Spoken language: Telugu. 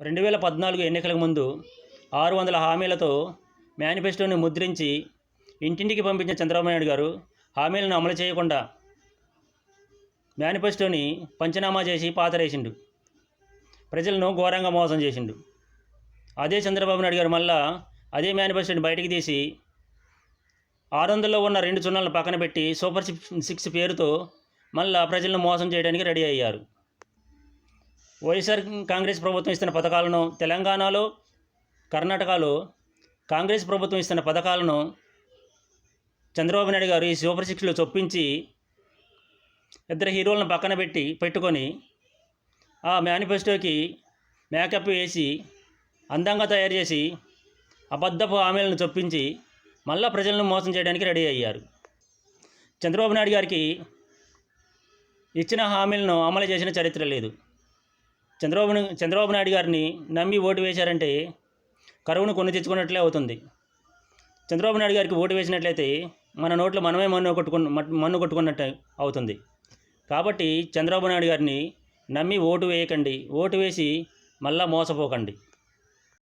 రెండు వేల పద్నాలుగు ఎన్నికలకు ముందు ఆరు వందల హామీలతో మేనిఫెస్టోని ముద్రించి ఇంటింటికి పంపించిన చంద్రబాబు నాయుడు గారు హామీలను అమలు చేయకుండా మేనిఫెస్టోని పంచనామా చేసి పాతరేసిండు. ప్రజలను ఘోరంగా మోసం చేసిండు. అదే చంద్రబాబు నాయుడు గారు మళ్ళా అదే మేనిఫెస్టోని బయటికి తీసి ఆరు వందల్లో ఉన్న రెండు సున్నాలను పక్కన పెట్టి సూపర్ సిక్స్ సిక్స్ పేరుతో మళ్ళా ప్రజలను మోసం చేయడానికి రెడీ అయ్యారు. వైఎస్ఆర్ కాంగ్రెస్ ప్రభుత్వం ఇస్తున్న పథకాలను తెలంగాణలో కర్ణాటకలో కాంగ్రెస్ ప్రభుత్వం ఇస్తున్న పథకాలను చంద్రబాబు నాయుడు గారు ఈ సూపర్ సిక్స్లో చొప్పించి ఇద్దరు హీరోలను పక్కన పెట్టి పెట్టుకొని ఆ మేనిఫెస్టోకి మేకప్ వేసి అందంగా తయారు చేసి అబద్ధపు హామీలను చొప్పించి మళ్ళా ప్రజలను మోసం చేయడానికి రెడీ అయ్యారు. చంద్రబాబు నాయుడు గారికి ఇచ్చిన హామీలను అమలు చేసిన చరిత్ర లేదు. చంద్రబాబు చంద్రబాబు నాయుడు గారిని నమ్మి ఓటు వేశారంటే కరువును కొని తెచ్చుకున్నట్లే అవుతుంది. చంద్రబాబు నాయుడు గారికి ఓటు వేసినట్లయితే మన నోట్లో మనమే మన్ను కొట్టుకున్న మన్ను కొట్టుకున్నట్టు అవుతుంది. కాబట్టి చంద్రబాబు నాయుడు గారిని నమ్మి ఓటు వేయకండి. ఓటు వేసి మళ్ళా మోసపోకండి.